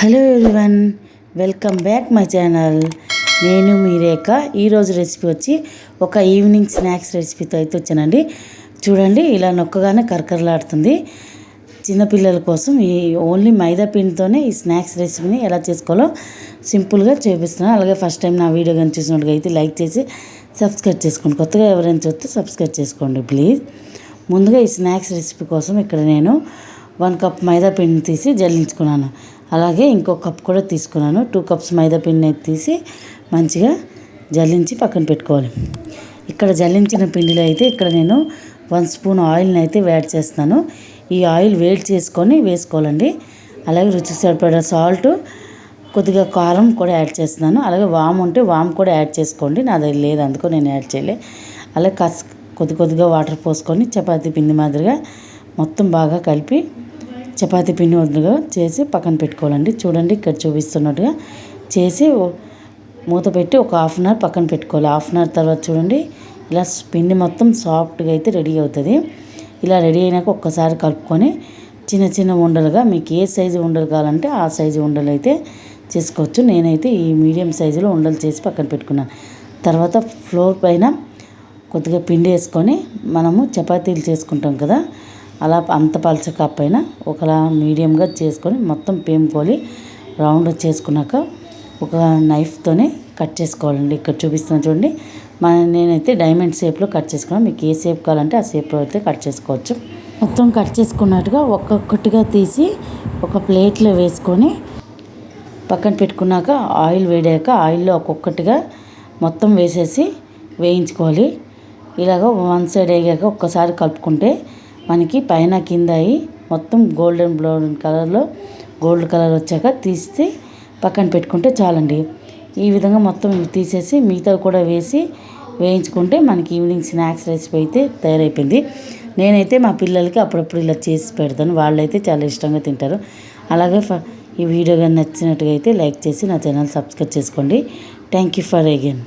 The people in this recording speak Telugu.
Hello everyone welcome back my channel. నేను మీ రేఖ. ఈరోజు రెసిపీ వచ్చి ఒక ఈవినింగ్ స్నాక్స్ రెసిపీతో అయితే వచ్చానండి. చూడండి ఇలా నొక్కగానే కరకరలాడుతుంది. చిన్నపిల్లల కోసం ఈ ఓన్లీ మైదా పిండితోనే ఈ స్నాక్స్ రెసిపీని ఎలా చేసుకోవాలో సింపుల్గా చూపిస్తున్నాను. అలాగే ఫస్ట్ టైం నా వీడియో కానీ చూసినట్టుగా అయితే లైక్ చేసి సబ్స్క్రైబ్ చేసుకోండి. కొత్తగా ఎవరైనా చూస్తే సబ్స్క్రైబ్ చేసుకోండి ప్లీజ్. ముందుగా ఈ స్నాక్స్ రెసిపీ కోసం ఇక్కడ నేను వన్ కప్ మైదా పిండిని తీసి జల్లించుకున్నాను. అలాగే ఇంకో కప్ కూడా తీసుకున్నాను. టూ కప్స్ మైదా పిండిని తీసి మంచిగా జల్లించి పక్కన పెట్టుకోవాలి. ఇక్కడ జల్లించిన పిండిలో అయితే ఇక్కడ నేను వన్ స్పూన్ ఆయిల్ని అయితే వేడి చేస్తాను ఈ ఆయిల్ వేడి చేసుకొని వేసుకోవాలండి. అలాగే రుచి సరిపడే సాల్ట్ కొద్దిగా కారం కూడా యాడ్ చేస్తున్నాను. అలాగే వామ్ ఉంటే వామ్ కూడా యాడ్ చేసుకోండి. నా దగ్గర లేదు అందుకో నేను యాడ్ చేయలే. అలాగే కస్ కొద్ది కొద్దిగా వాటర్ పోసుకొని చపాతీ పిండి మాదిరిగా మొత్తం బాగా కలిపి చపాతి పిండి వద్దుగా చేసి పక్కన పెట్టుకోవాలండి. చూడండి ఇక్కడ చూపిస్తున్నట్టుగా చేసి మూత పెట్టి ఒక హాఫ్ అన్ అవర్ పక్కన పెట్టుకోవాలి. హాఫ్ అన్ అవర్ తర్వాత చూడండి ఇలా పిండి మొత్తం సాఫ్ట్గా అయితే రెడీ అవుతుంది. ఇలా రెడీ అయినాక ఒక్కసారి కలుపుకొని చిన్న చిన్న ఉండలుగా మీకు ఏ సైజు ఉండలు కావాలంటే ఆ సైజు ఉండలు అయితే చేసుకోవచ్చు. నేనైతే ఈ మీడియం సైజులో ఉండలు చేసి పక్కన పెట్టుకున్నాను. తర్వాత ఫ్లోర్ పైన కొద్దిగా పిండి వేసుకొని మనము చపాతీలు చేసుకుంటాం కదా అలా అంత పలచ కప్పైనా ఒకలా మీడియంగా చేసుకొని మొత్తం పేముకోలి రౌండ్ చేసుకున్నాక ఒక నైఫ్తోనే కట్ చేసుకోవాలండి. ఇక్కడ చూపిస్తున్న చూడండి. మన నేనైతే డైమండ్ షేప్లో కట్ చేసుకున్నాను మీకు ఏ షేప్ కావాలంటే ఆ షేప్లో అయితే కట్ చేసుకోవచ్చు. మొత్తం కట్ చేసుకున్నట్టుగా ఒక్కొక్కటిగా తీసి ఒక ప్లేట్లో వేసుకొని పక్కన పెట్టుకున్నాక ఆయిల్ వేడాక ఆయిల్లో ఒక్కొక్కటిగా మొత్తం వేసేసి వేయించుకోవాలి. ఇలాగ వన్ సైడ్ వేగాక ఒక్కసారి కలుపుకుంటే మనకి పైన కింద అయి మొత్తం గోల్డెన్ బ్రౌన్ కలర్లో గోల్డ్ కలర్ వచ్చాక తీసి పక్కన పెట్టుకుంటే చాలండి. ఈ విధంగా మొత్తం తీసేసి మిగతా కూడా వేసి వేయించుకుంటే మనకి ఈవినింగ్ స్నాక్స్ రెసిపీ అయితే తయారైపోయింది. నేనైతే మా పిల్లలకి అప్పుడప్పుడు ఇలా చేసి పెడతాను. వాళ్ళైతే చాలా ఇష్టంగా తింటారు. అలాగే ఈ వీడియో కానీ నచ్చినట్టుగా అయితే లైక్ చేసి నా ఛానల్ సబ్స్క్రైబ్ చేసుకోండి. Thank you for again.